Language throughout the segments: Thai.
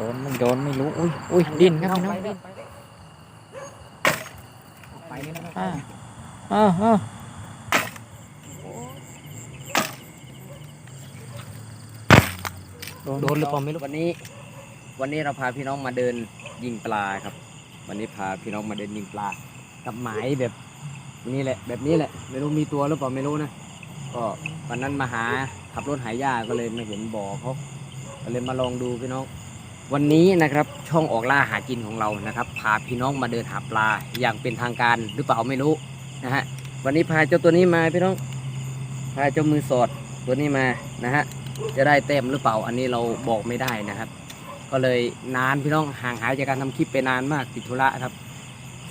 ดนไม่โดนไม่รู้อุ้ยอุ้ยดิ้นครับพี่น้องดิ้นไปเลยนะครับอ่าอ่าอ่าโดนโดนหรือเปล่าไม่รู้วันนี้ วันนี้เราพาพี่น้องมาเดินยิงปลาครับ วันนี้พาพี่น้องมาเดินยิงปลา กับหมายแบบนี้แหละ แบบนี้แหละ ไม่รู้มีตัวหรือเปล่าไม่รู้นะก็วันนั้นมาหาขับรถหายาก็เลยมาเห็นบ่อเขาก็เลยมาลองดูพี่น้อง วันนี้นะครับช่องออกล่าหากินของเรานะครับพาพี่น้องมาเดินหาปลาอย่างเป็นทางการหรือเปล่าไม่รู้นะฮะวันนี้พาเจ้าตัวนี้มาพี่น้องพาเจ้ามือสอดตัวนี้มานะฮะจะได้เต็มหรือเปล่าอันนี้เราบอกไม่ได้นะครับ ก็เลยนานพี่น้องห่างหายจากการทำคลิปไปนานมากติดธุระครับ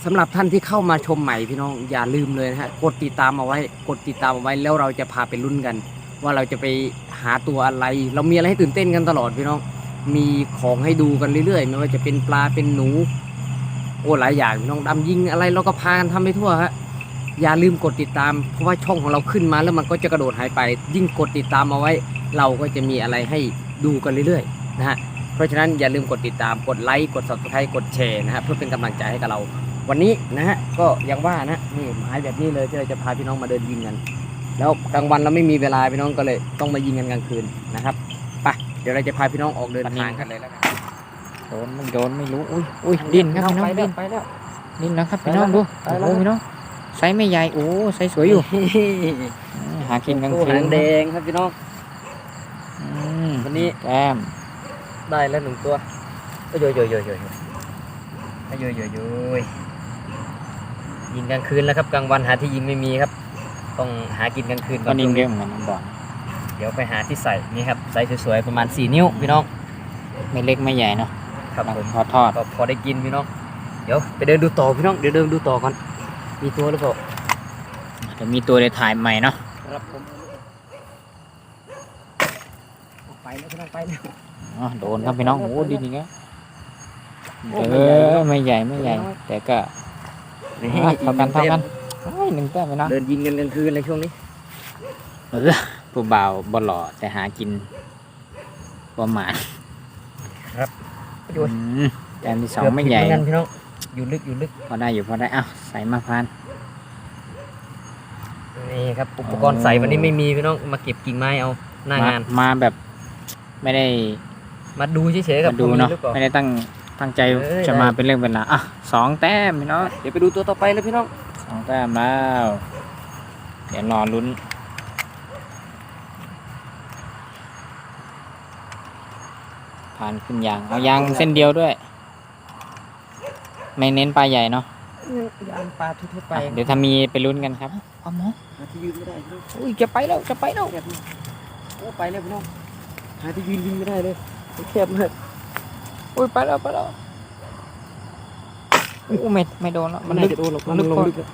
สำหรับท่านที่เข้ามาชมใหม่พี่น้องอย่าลืมเลยนะฮะกดติดตามเอาไว้กดติดตามเอาไว้แล้วเราจะพาไปลุ้นกัน ว่าเราจะไปหาตัวอะไร เรามีอะไรให้ตื่นเต้นกันตลอดพี่น้อง มีของให้ดูกันเรื่อยๆ ไม่ว่าจะเป็นปลาเป็นหนู โอ้หลายอย่างพี่น้องดำยิงอะไรเราก็พากันทำไปทั่วฮะอย่าลืมกดติดตาม เพราะว่าช่องของเราขึ้นมาแล้วมันก็จะกระโดดหายไป ยิ่งกดติดตามเอาไว้ เราก็จะมีอะไรให้ดูกันเรื่อยๆนะฮะเพราะฉะนั้นอย่าลืมกดติดตามกดไลค์กด subscribe กดแชร์นะฮะเพื่อเป็นกำลังใจให้กับเรา วันนี้นะฮะก็ยังว่านะนี่หมายแบบนี้เลยที่เราจะพาพี่น้องมาเดินยิงกันแล้วกลางวันเราไม่มีเวลาพี่น้องก็เลยต้องมายิงกันกลางคืนนะครับ เดี๋ยวเราจะพาพี่น้องออกเดินทางกันเลยแล้วกันโดนไม่โดนไม่รู้ อุ้ยอุ้ยดิ้นครับพี่น้องไปแล้ดิ้วนไปแล้วดิ้นแล้วครับพี่น้องดูไปโอ้แล้วโหพี่น้องไซส์ไม่ใหญ่โอ้ไซส์สวยอยู่อืมหากินกลางโอ้คืหานงแดงครับพี่น้องอืมวันนี้แก้มได้แล้วหนึ่งตัวโอ้ยโยยโยยโยยโยยโอ้ยโยยโยยโยยยิงกลางคืนแล้วครับกลางวันหาที่ยิงไม่มีครับ ต้องหากินกลางคืนก็นิ่งเรื่องเหมือนกันบ่อน เดี๋ยวไปหาที่ใส่นี่ครับใส่สวยๆประมาณ 4 นิ้วพี่น้องไม่เล็กไม่ใหญ่เนาะครับผมพอทอดก็พอได้กินพี่น้อง เดี๋ยวไปเดินดูต่อพี่น้องเดี๋ยวเดินดูต่อก่อนมีตัวหรือเปล่าเดี๋ยวมีตัวในถ่ายใหม่เนาะครับผมไปแล้วพี่น้องไปแล้วอ๋อโดนครับพี่น้องโอ้ดิ้นอีกแล้วโอ้เอไม่ใหญ่เนอะอไม่ใหญ่ไม่ใหญ่น้อยแต่ก็นี่อะเท่ากันเท่ากันโอ้ยหนึ่งแต้มไปเนาะเดินยิงกันกลางคืนเลยช่วงนี้เออ ผู้บ่าวบอหล่อแต่หากินประมาณโยนอืมแต้มที่สองไม่ใหญ่ เกือบผิดเอนกันพี่น้องอยู่ลึกอยู่ลึกพอได้อยู่พอได้อ้าวใส่มาพาน นี่ครับอุปกรณ์ใส่วันนี้ไม่มีพี่น้องมาเก็บกิ่งไม้เอาหน้างาน มาแบบ ไม่ได้มาดูเฉยๆกับมาดูเนาะหรือปล่ ไม่ได้ตั้งตั้งใจเอ้ยจะมาได้เป็นเรื่องเป็นราวอะสองแต้มพี่น้องเดี๋ยวไปดูตัวต่อไปเลยพี่น้องสองแต้มแล้ว เดี๋ยวรอลุ้น ผ่านขึ้นยาง เอายางเส้นเดียวด้วย ไม่เน้นปลาใหญ่เนาะยางปลาทั่วๆไปอะเดี๋ยวถ้ามีไปลุ้นกันครับเอาหมอหาที่ยืนไม่ได้พี่น้องอุ้ยจะไปแล้วจะไปแล้วแคบมากโอ้ไปแล้วพี่น้องหาที่ยืนยิงไม่ได้เลยแคบมากอุ้ยไปแล้วไปแล้วอู้ไม่ไม่โดนแล้วมัมันนน่าลึกจะโดนหรอกมันมันลึกลงกว่าลึกอะ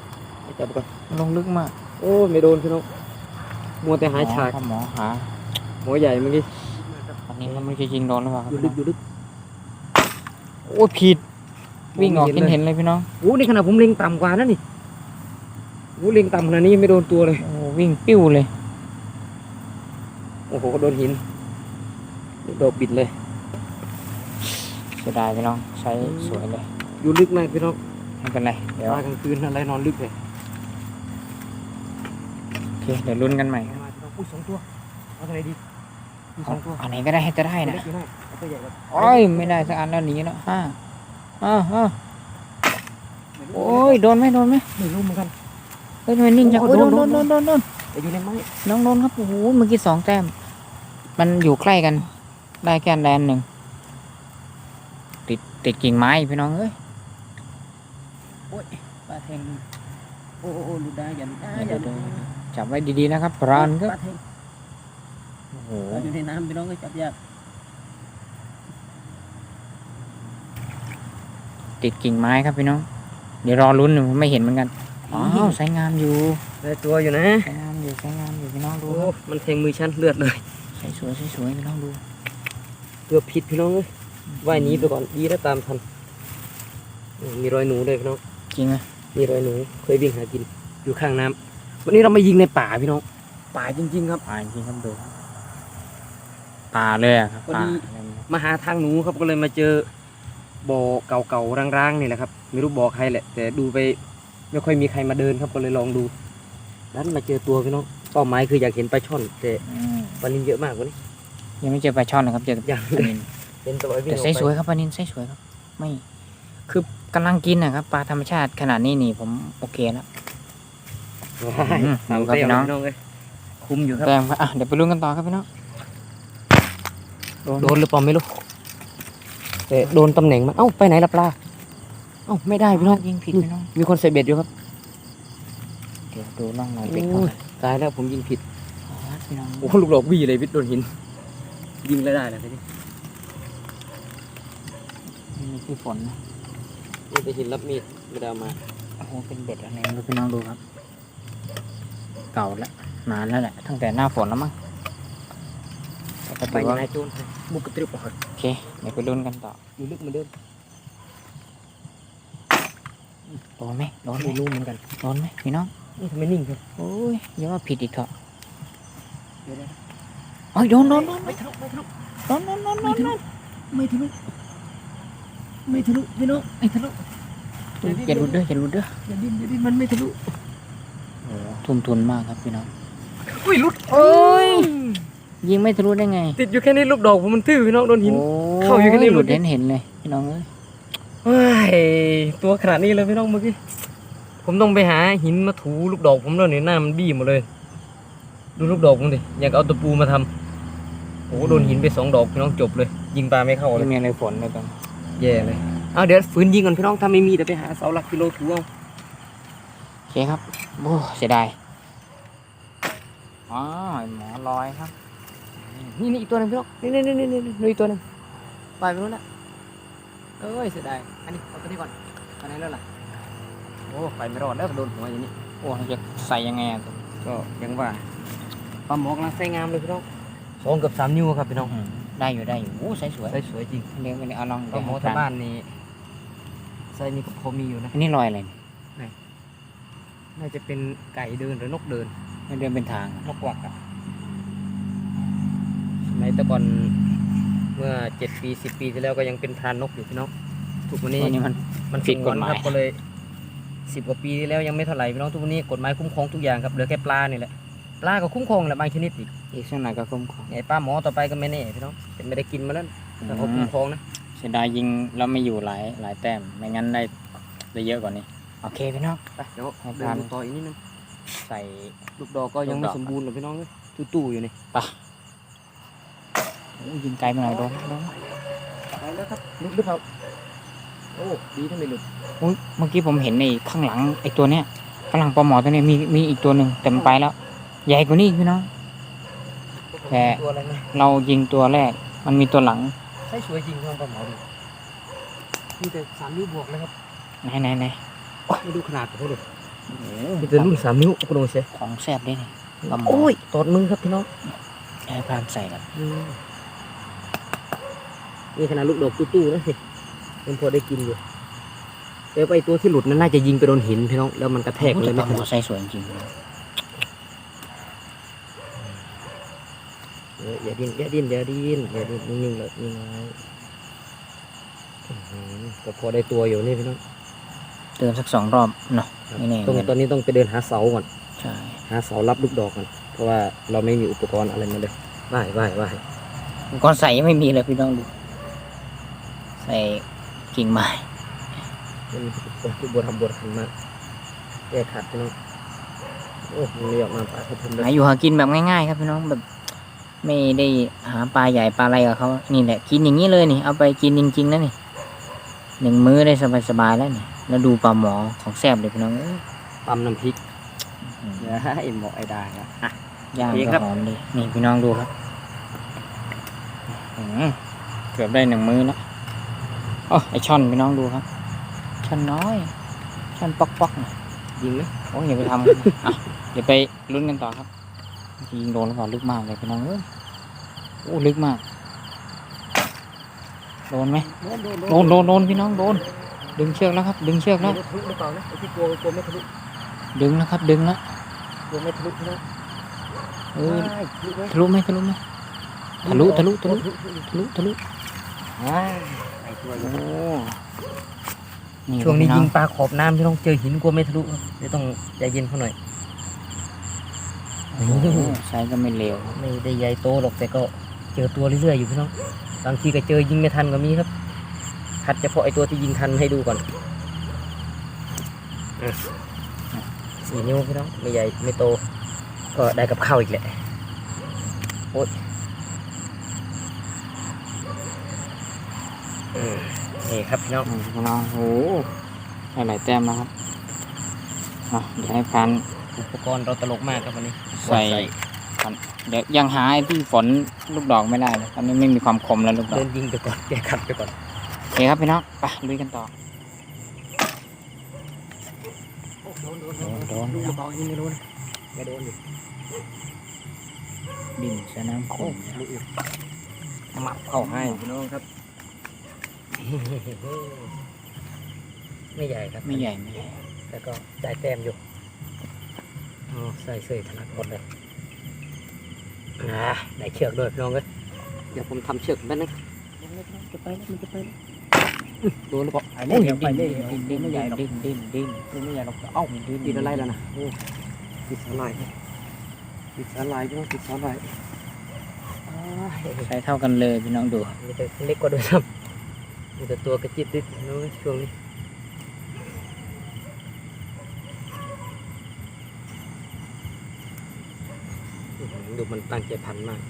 ไปจับก่อนมันลงลึกมาก โอ้ไม่โดนพี่น้องมัวแต่หาฉากหมอหาหัวใหญ่เมื่อกี้ อันนี้มันไม่ใช่ยิงโดนหรือเปล่าอยู่ลึกอยู่ลึกโอ้ยผิด วิ่งออกเห็นเห็นเลยพี่น้องโอ้นี่ขนาดผมเล็งต่ำกว่านั่นนี่โอ้เล็งต่ำขนาดนี้ยังไม่โดนตัวเลยโอ้วิ่งปิ้วเลย โอ้โหโดนหินโดดปิดเลยเสียดายพี่น้องใช้สวยเลย อยู่ลึกมากพี่น้องไม่เป็นไรเดี๋ยวมากลางคืนอะไรนอนลึกเลยโอเคเดี๋ยวลุ้นกันใหม่มาพี่น้องอุ้ยสองตัวเอาตัวไหนดี มีสองตัวอันไหนก็ได้ให้จะได้ตัวนะเล็กอยู่ไหนเอาตัวใหญ่ก่อนโอ้ยไม่ได้สักอันแล้วหนีแล้วห้าอ้าวอ้าวไม่รู้โอ้ยโดนไหมโดนไหมไม่รู้เหมือนกันเฮ้ยทำไมนิ่งจังโอ้โอ้ยโดโดนนโดโดนนโดนโดนโดนแต่อยู่ในไม้น้องโดนครับโอ้โหเมื่อกี้สองแต้ม มันอยู่ใกล้กัน ได้แค่แดนหนึ่งติดติดกิ่งไม้พี่น้องเอ้ยปลาเทงโอ้โอ้โอ้หลุดได้ยันได้เดี๋ยัยวนเดี๋ยวจับไว้ดีๆนะครับปรานครับปลาเทง โอ้โหอยู่ในน้ำพี่น้องก็จับยากติดกิ่งไม้ครับพี่น้อง เดี๋ยวรอลุ้นหนึ่งไม่เห็นเหมือนกันอ้าวใช้งามอยู่ได้ตัวอยู่นะใช้งามอยู่ใช้งามอยู่พี่น้องดูโอ้ครับมันแทงมือฉันเลือดเลยใช้สวยใช้สวยพี่น้องดูเกือบผิดพี่น้องเลยว่ายหนีไปก่อนดีแล้วตามทันอืมมีรอยหนูด้วยพี่น้องจริงไหมมีรอยหนูเคยวิ่งหากินอยู่ข้างน้ำวันนี้เรามายิงในป่าพี่น้องป่าจริง ๆ ครับอ่าจริงครับดู ป่าเลยอะครับพอป่าดี มาหาทางหนูครับก็เลยมาเจอบ่อเก่าๆร้างๆนี่แหละครับไม่รู้บ่อใครแหละ แต่ดูไปไม่ค่อยมีใครมาเดินครับก็เลยลองดูนั้นมาเจอตัวพี่น้องเป้าหมายคืออยากเห็นปลาช่อนแต่อืมปลานินเยอะมากกว่านี้ ยังไม่เจอปลาช่อนนะครับเจอแต่ยัง ปลานินเห็นตัวไอ้วิ่งแต่ออกไซส์ไปสวยครับปลานินไซส์สวยครับ ไม่ คือกำลังกินนะครับปลาธรรมชาติขนาดนี้นี่ผมโอเคแล้วว้ายอืมสามดูครับเต้พี่น้อง พี่น้องเลยคุ้มอยู่ครับ แต้มครับอะเดี๋ยวไปลุ้นกันต่อครับพี่น้อง โดนโดนหรือเปล่าไม่รู้แต่โดนตำแหน่งมันเอ้าไปไหนล่ะปลาเอ้าไม่ได้พี่น้องยิงผิดพี่น้องมีคนใส่เบ็ดอยู่ครับเดี๋ยวดูร่องรอยเป็ดโอ้ก่อนยตายแล้วผมยิงผิดครับพี่น้องโอ้ลูกดอกวี่เลยพิษโดนหิน ยิงเลยได้เลยทีนี้นี่คือฝนนะนี่ไปหินรับมีดไม่ได้เอามาโอ้โหเป็นเบ็ดอะไรไม่รู้พี่น้องดูครับ เก่าแล้วนานแล้วแหละตั้งแต่หน้าฝนแล้วมั้งแต่ก็ไปถือยัว่างไงโจน บุกกระตรึบออกโอเคเดี๋ยวไปลุ้นกันต่ออยู่ลึกเหมือนเดิมโดนไหมโดนไหมไม่รู้เหมือนกันโดนไหมพี่น้องนี่ทำไมนิ่งครับโอ้ยอย่าว่าผิดอีกเถอะเดี๋ยวนะโอ้ยโดนโดนโดนไม่ทะลุไม่ทะลุโดนโดนโดนโดนโดนไม่ทะลุไม่ทะลุพี่น้องไม่ทะลุอย่าหลุดเด้ออย่าหลุดเด้ออย่าดิ้นอย่าดิ้นมันไม่ทะลุโอ้โหทุ่มทุนมากครับพี่น้องอุ้ยหลุดโอ้ย ยิงไม่ทะลุได้ไงติดอยู่แค่นี้ลูกดอกผมมันทื่อพี่น้องโดนหินโอ้เข้าอยู่แค่นี้หลุดเมื่อกี้เห็นเห็นเลยพี่น้องเอ้ยเฮ้ยตัวขนาดนี้เลยพี่น้องเมื่อกี้ผมต้องไปหาหินมาถูลูกดอกผมแล้วเนี่ยหน้ามันบี้หมดเลย ดูลูกดอกผมดิอยากเอาตะปูมาทำโอ้โหโดนหินไปสองดอกพี่น้องจบเลย ยิงปลาไม่เข้าเลไม่ยมีอะไรฝนเลยตอนแย่เลยเอาเดี๋ยวฝืนยิงก่อนพี่น้องถ้าไม่มีเดี๋ยวไปหาเสาหลักกิโลถูเอาโอเคครับโอ้เสียดายอ๋อไอ้หมอลอยครับ นี่นี่อีกตัวหนึงพี่น้องนี่นี่นี่นี่นี่นี่อีกตัวหนึงไปไปนู้นละเอ้ยเสียดายอันนี้เอาตัวนี้ก่อนอันไหนแล้วล่ะโอ้ไปไม่รอดแล้วโดนหัวอย่างนี้โอ้เราจะใส่ยังไงอะตัวก็ยังว่าปลาหมอกำลังใส่งามเลยพี่น้องสองกับสามนิ้วครับพี่น้องอืมได้อยู่ได้อยู่โอ้ใส่สวยใส่สวยจริงเลี้ยงไปเลยเอาลองปลาหมอเดี๋ยวทางบ้านนี่ใส่นี่ก็พอมีอยู่นะอันนี้ลอยอะไรเนี่ยน่าจะเป็นไก่เดินหรือนกเดินไม่เดินเป็นทางนกกวักอะส มัยแต่ก่อนเมื่อเจ็ดปีสิบปีที่แล้วก็ยังเป็นพรานนกอยู่พี่น้องทุกวันนี้ตัวนี้มันมันผิดกฎหมายครับก็เลยสิบกว่าปีที่แล้วยังไม่เท่าไหร่พี่น้องทุกวันนี้กฎหมายคุ้มครองทุกอย่างครับเหลือแค่ปลานี่แหละปลาก็คุ้มครองแหละบางชนิดอีกอีกสักหน่อยก็คุ้มครองไอ้ปลาหมอต่อไปก็ไม่แน่พี่น้องแต่ไม่ได้กินมาแล้วแต่เขาคุ้มครองนะเสียดายยิงแล้วไม่อยู่หลายหลายแต้มไม่งั้นได้ได้เยอะกว่านี้โอเคพี่น้องไปเดี๋ยวให้เดิทานนดูต่ออีกนิดนึงใส่ลูกดอกก็ยังไม่ลูกดอกสมบูรณ์หรอกพี่น้องเลยตู้ๆอยู่นี่โอ้ ยิงไกลไปหน่อยโดนโดนไปแล้วครับลุกหรือเปล่าโอ้ดีถ้าไม่หลุดอุ้ยเมื่อกี้ผมเห็นในข้างหลังไอ้ตัวเนี้ยข้างหลังปลาหมอตัวเนี้ยมีมีอีกตัวหนึ่งแต่มันไปแล้ว ใหญ่กว่านี้อีกพี่น้องแหมตัวอะไรนะเรายิงตัวแรก มันมีตัวหลังใช่สวยจริงครับปลาหมอดูมีแต่สามนิ้วบวกเลยครับไหนไหนไหนไม่ดูขนาดของเขาเลยโอ้โหมีแต่รุ่นสามนิ้วกระโดดเสียของแซ่บด้วยนี่ปลาหมอโอ้ยตอดมือครับพี่น้องให้พรามใส่กัน นี่ขนาดลูกดอกตู้ๆนะสิยังพอได้กินอยู่แต่ว่าไอตัวที่หลุดนั้นน่าจะยิงไปโดนหินพี่น้องแล้วมันกระแทกโอ้เลยแต่ปไม่ลาหมทะลุอใส่สวยจริงๆพี่น้องเอออย่าดิ้นอย่าดิ้นอย่าดิ้นอย่าดิ้นนิ่งๆเลยนิ่งไว้อื้อหือก็พอได้ตัวอยู่นี่พี่น้องเดินสักสองรอบเนาะไม่แน่ต้องเหมือนกันตอนนี้ต้องไปเดินหาเสาก่อนใช่หาเสารับลูกดอกก่อนเพราะว่าเราไม่มีอุปกรณ์อะไรมาเลยว่ายว่ายว่ายอุปกรณ์ใส่ยังไม่มีเลยพี่น้องดู ใส่กิ่งไม้มันมีอุปกรณ์ที่บัวทำบัวทำมากแก้ขัดพี่น้องโอ้มันไม่ออกมาปลาเขาทำเลยหาอยู่หากินแบบง่ายๆ ครับพี่น้องแบบ ไม่ได้หาปลาใหญ่ปลาอะไรกับเขานี่แหละกินอย่างนี้เลยนี่เอาไปกินจริงๆนะนี่หนึ่งมื้อได้สบายๆแล้วนี่แล้วดูปลาหมอของแซ่บเลยพี่น้องเอ้ยตำน้ำพริกเดี๋ยวให้หมอไอ้ดาครับอะ ย่างก็บ หอมดีนี่พี่น้องดูครับอื้อหือเกือบได้หนึ่งมื้อแล้ว โอ้ไอช่อนพี่น้องดูครับ ช่อนน้อย ช่อนป๊อกๆนะยิงไหมโอ้ยอย่าไปทำกันนะอะเดี๋ยวไปลุ้นกันต่อครับยิงโดนแล้วก่อนลึกมากเลยพี่น้องเอ้ยโอ้ลึกมาก โดนไหมโดนโดนโดนโดนโดนพี่น้องโดน ดึงเชือกแล้วครับ ดึงเชือกแล้แล้ววทะลุหรือเปล่านะไอ้ที่กลัวกลัวไม่ทะลุดึงแล้วครับ ดึงแล้วกลัวไม่ทะลุพี่น้องเออว้ายทะลุไหมทะลุไหมทะลุไหมทะลุทะลุทะลุทะลุทะลุว้าวไอ้ตัว โอ้ช่วงนี้พี่ยิองปลาขอบน้ำพี่น้องเจอหินกลัวไม่ทะลุครับเดี๋ยวต้องใจเย็นเขาหน่อยโอ้โหใช้ก็ไม่เร็วไม่ได้ใหญ่โตหรอกแต่ก็เจอตัวเรื่อยๆอยู่พี่น้อง บางทีก็เจอยิงไม่ทันก็มีครับคัดเฉพาะไอ้ตัวที่ยิงทันให้ดูก่อนอะสี่นิ้วพี่น้องไม่ใหญ่ไม่โต ก็ได้กับข้าวอีกแหละโอ๊ยอืม นี่ครับพี่น้องโอ้โหพี่น้องโอ้โหได้หลายแต้มแล้วครับอะเดี๋ยวให้พันอุปกรณ์เราตลกมากครับวันนี้ใส่ก่อนเดี๋ยวยังหาไอ้ที่ฝนลูกดอกไม่ได้เลยตอนนี้ไม่มีความคมแล้วลูกดอเดิกนยิงไปก่อนแกขัดไปก่อนโอเคครับพี่น้องไปลุยกันต่อโดนโดนโดนลูกเบาๆนี่ไม่รู้นะไม่โดนอยู่ดินสนามคโอ้มลูกอยู่มับเข้าให้พี่น้องครับ ไม่ใหญ่ครับไม่ใหญ่ไม่ใหญ่แต่ก็ได้แต้มอยู่อ๋อใส่เสื้อถนัดหมดเลยนะได้เชือกด้วยพี่น้องเอ้ยเดี๋ยวผมทำเชือกแป๊บนึงจะไปแล้วมันจะไปแล้วโดนหรือเปล่าโอ้ยเดี๋ยวไปดิ้นเลยดิ้นดิ้นไม่ใหญ่หรอกดิ้นดิ้นดิ้นไม่ใหญ่หรอกเอ้าดิ้นติดอะไรแล้วนะโอ้ติดสาลายติดสาลายพี่น้องติดสาลายอ้ายใช้เท่ากันเลยพี่น้องดูมีแต่เล็กกว่าด้วยซ้ำ มีแต่ตัวกระจิบติดนู้นช่วงนี้ดูมันตั้งใจพันมาก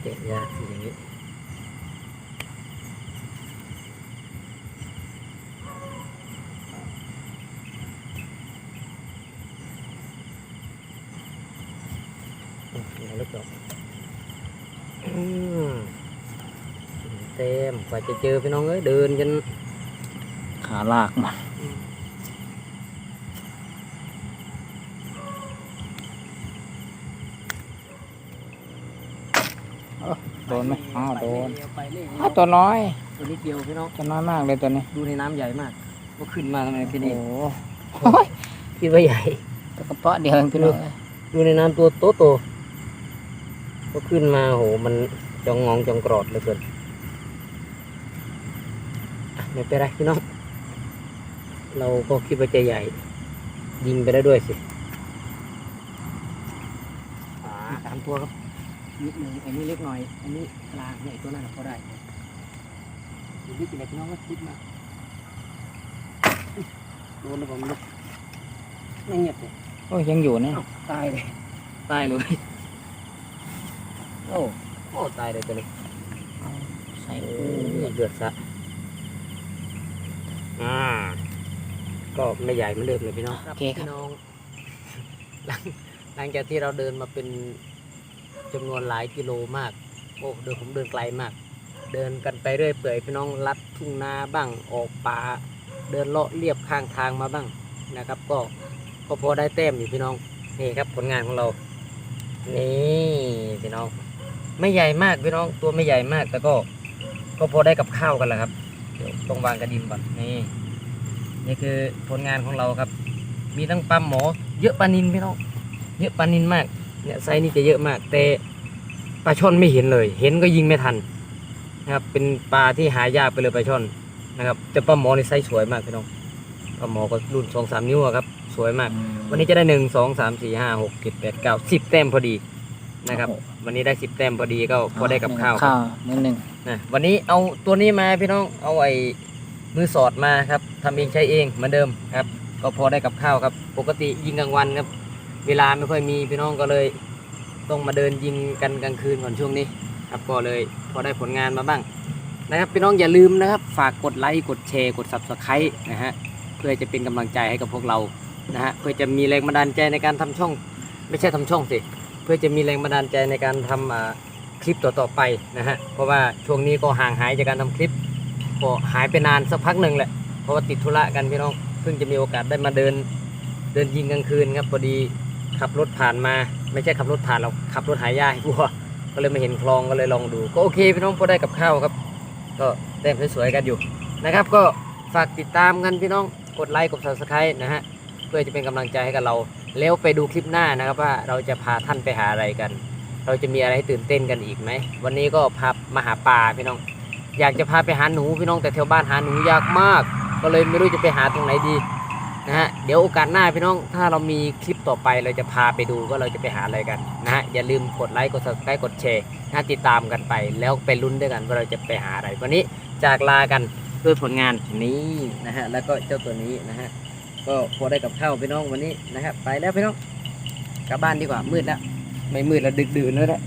เกะยากสิอย่างนี้อื้อยังลึกหรอกอืมเต็มก ว่าจะเจอพี่น้องเอ้ยเดินกันขาลากมาโดนไหมอ้าวโดนไปเรื่อยอ้าวตัวน้อยตัวนิดเดียวพี่น้องตัวน้อยมากเลยตัวนี้ ดูในน้ำใหญ่มากก็ขึ้นมาทำไมพี่โอ้นี่โหคิดว่าใหญ่ตัวกระเปาะเดียวเองพี่น้องดูในน้ำตัวโตโตๆก็ขึ้นมาโหมันจองงองจองกรอดเหลยเกินอะ ไม่เป็นไรพี่น้อง เราก็คิดว่าจะใหญ่ ยิงไปได้ด้วยสิสามตัวครับนิดหนึ่งอันนี้เล็กหน่อย อันนี้กลางใหญ่ตัวนั้นพอได้ดูดิกินอะไรพี่น้องก็คิดมาอุ๊ยโดนแล้วผมลุกไม่เงียบเลยโอ้ยยังอยู่นะอ้าวตายเลยตายเลยโอ้โอ้ตายเลยตัวนี้ใส่โอ้ยเดือดซะอ่า ก็ไม่ใหญ่เหมือนเดิมเลยพี่น้องโอเคครับ พี่น้องหลังหลังจากที่เราเดินมาเป็นจำนวนหลายกิโลมาก โอ้เดินผมเดินไกลมาก เดินกันไปเรื่อยเปื่อยพี่น้องลัดทุ่งนาบ้างออกป่าเดินเลาะเรียบข้างทางมาบ้างนะครับ ก็ก็พอได้แต้มอยู่พี่น้องนี่ครับผลงานของเรา นี่พี่น้อง ไม่ใหญ่มากพี่น้องตัวไม่ใหญ่มากแต่ก็ ก็พอได้กับข้าวกันแหละครับเดี๋ยวต้องวางกระดินก่อนนี่ นี่คือผลงานของเราครับ มีทั้งปลาหมอ เยอะปลานินพี่น้องเยอะปลานินมากเนี่ยไซส์นี้จะเยอะมาก แต่ปลาช่อนไม่เห็นเลย เห็นก็ยิงไม่ทันนะครับเป็นปลาที่หายากไปเลยปลาช่อนนะครับแต่ปลาหมอนี่ไซส์สวยมากพี่น้องปลาหมอก็รุ่นสองสามนิ้วอะครับสวยมาก วันนี้จะได้หนึ่งสองสามสี่ห้าหกเจ็ดแปดเก้าสิบแต้มพอดีนะครับ วันนี้ได้สิบแต้มพอดีก็พอได้กับข้าวข้าวมื้อหนึ่งนะวันนี้เอาตัวนี้มาพี่น้องเอาไอ้ มือสอดมาครับทำเองใช้เองเหมือนเดิมครับ ก็พอได้กับข้าวครับ ปกติยิงกลางวันครับ เวลาไม่ค่อยมีพี่น้องก็เลย ต้องมาเดินยิงกันกลางคืนก่อนช่วงนี้ ครับก็เลยพอได้ผลงานมาบ้าง นะครับพี่น้องอย่าลืมนะครับ ฝากกดไลค์กดแชร์กด subscribe นะฮะเพื่อจะเป็นกำลังใจให้กับพวกเรานะฮะเพื่อจะมีแรงบันดาลใจในการทำช่อง ไม่ใช่ทำช่องสิเพื่อจะมีแรงบันดาลใจในการทำอ่าคลิปต่อๆไปนะฮะเพราะว่าช่วงนี้ก็ห่างหายจากการทำคลิป ก็หายไปนานสักพักหนึ่งแหละ เพราะว่าติดธุระกันพี่น้อง เพิ่งจะมีโอกาสได้มาเดิน เดินยิงกลางคืนครับพอดีขับรถผ่านมา ไม่ใช่ขับรถผ่านเราขับรถหายาให้วัวก็เลยมาเห็นคลองก็เลยลองดู ก็โอเคพี่น้องพอได้กับข้าวครับ ก็แต้มสวยๆกันอยู่นะครับ ก็ฝากติดตามกันพี่น้องกดไลค์กด subscribe นะฮะเพื่อจะเป็นกำลังใจให้กับเรา แล้วไปดูคลิปหน้านะครับว่าเราจะพาท่านไปหาอะไรกัน เราจะมีอะไรให้ตื่นเต้นกันอีกไหมวันนี้ก็พามาหาปลาพี่น้อง อยากจะพาไปหาหนูพี่น้องแต่แถวบ้านหาหนูยากมาก ก็เลยไม่รู้จะไปหาตรงไหนดีนะฮะเดี๋ยวโอกาสหน้าพี่น้องถ้าเรามีคลิปต่อไปเราจะพาไปดูว่าเราจะไปหาอะไรกันนะฮะอย่าลืมกดไลค์กด subscribe กดแชร์นะติดตามกันไปแล้วไปลุ้นด้วยกันว่าเราจะไปหาอะไรวันนี้จากลากันด้วยผลงานนี้นะฮะแล้วก็เจ้าตัวนี้นะฮะก็พอได้กับข้าวพี่น้องวันนี้นะฮะไปแล้วพี่น้องกลับบ้านดีกว่ามืดแล้วไม่มืดแล้วดึกดื่นแล้วแหละ